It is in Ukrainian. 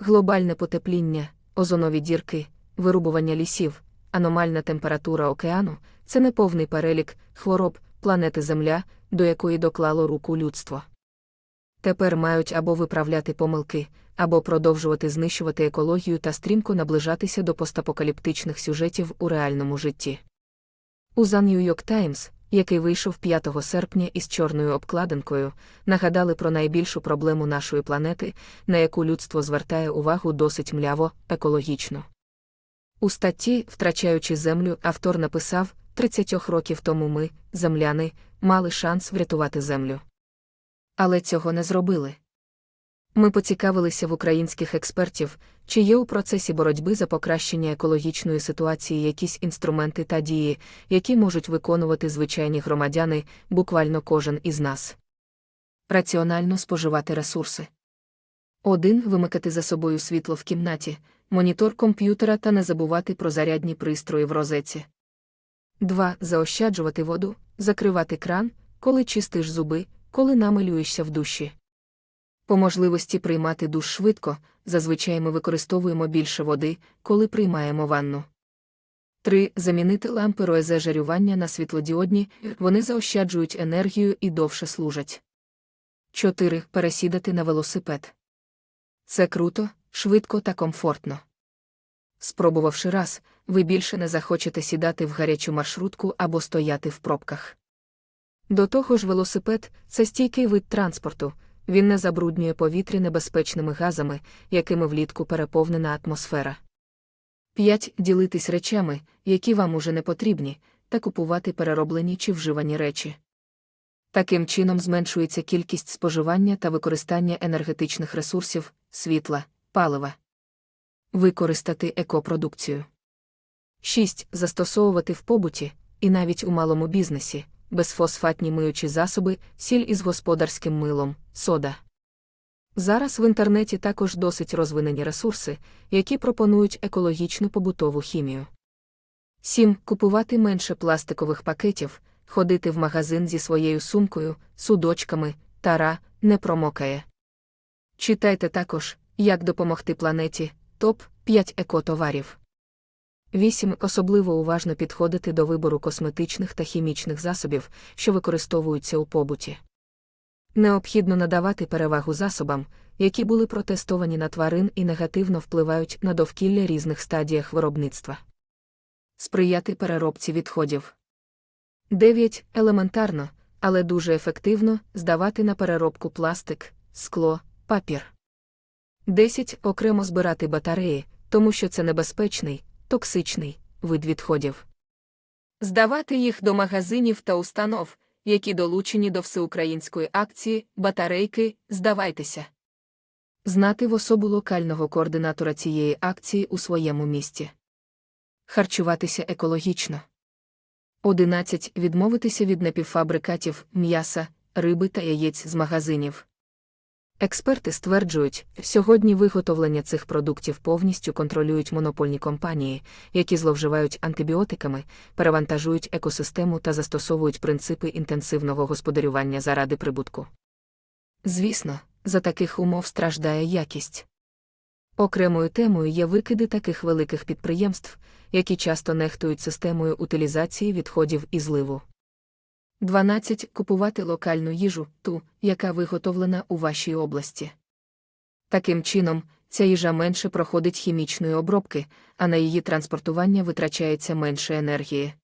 глобальне потепління, озонові дірки, вирубування лісів, аномальна температура океану це неповний перелік хвороб планети Земля, до якої доклало руку людство. Тепер мають або виправляти помилки, або продовжувати знищувати екологію та стрімко наближатися до постапокаліптичних сюжетів у реальному житті. У The New York Times, який вийшов 5 серпня із чорною обкладинкою, нагадали про найбільшу проблему нашої планети, на яку людство звертає увагу досить мляво, екологічно. У статті, втрачаючи землю, автор написав 30 років тому ми, земляни, мали шанс врятувати землю. Але цього не зробили. Ми поцікавилися в українських експертів, чи є у процесі боротьби за покращення екологічної ситуації якісь інструменти та дії, які можуть виконувати звичайні громадяни, буквально кожен із нас. Раціонально споживати ресурси. 1. Вимикати за собою світло в кімнаті, монітор комп'ютера та не забувати про зарядні пристрої в розетці. 2. Заощаджувати воду, закривати кран, коли чистиш зуби, коли намилюєшся в душі. По можливості приймати душ швидко, зазвичай ми використовуємо більше води, коли приймаємо ванну. 3. Замінити лампи роезе жарювання на світлодіодні, вони заощаджують енергію і довше служать. 4. Пересідати на велосипед. Це круто, швидко та комфортно. Спробувавши раз, ви більше не захочете сідати в гарячу маршрутку або стояти в пробках. До того ж, велосипед це стійкий вид транспорту, він не забруднює повітря небезпечними газами, якими влітку переповнена атмосфера. 5. Ділитись речами, які вам уже не потрібні, та купувати перероблені чи вживані речі. Таким чином зменшується кількість споживання та використання енергетичних ресурсів, світла, палива. Використати екопродукцію. 6. Застосовувати в побуті, і навіть у малому бізнесі, безфосфатні миючі засоби, сіль із господарським милом, сода. Зараз в інтернеті також досить розвинені ресурси, які пропонують екологічну побутову хімію. 7. Купувати менше пластикових пакетів, ходити в магазин зі своєю сумкою, судочками, тара не промокає. Читайте також, як допомогти планеті топ 5 екотоварів. 8. Особливо уважно підходити до вибору косметичних та хімічних засобів, що використовуються у побуті. Необхідно надавати перевагу засобам, які були протестовані на тварин і негативно впливають на довкілля різних стадіях виробництва. Сприяти переробці відходів. 9. Елементарно, але дуже ефективно здавати на переробку пластик, скло, папір. 10. Окремо збирати батареї, тому що це небезпечний, токсичний вид відходів. Здавати їх до магазинів та установ, які долучені до всеукраїнської акції Батарейки Здавайтеся. Знати в особу локального координатора цієї акції у своєму місті. Харчуватися екологічно. 11. Відмовитися від напівфабрикатів, м'яса, риби та яєць з магазинів. Експерти стверджують, сьогодні виготовлення цих продуктів повністю контролюють монопольні компанії, які зловживають антибіотиками, перевантажують екосистему та застосовують принципи інтенсивного господарювання заради прибутку. Звісно, за таких умов страждає якість. Окремою темою є викиди таких великих підприємств, які часто нехтують системою утилізації відходів і зливу. 12. Купувати локальну їжу, ту, яка виготовлена у вашій області. Таким чином, ця їжа менше проходить хімічної обробки, а на її транспортування витрачається менше енергії.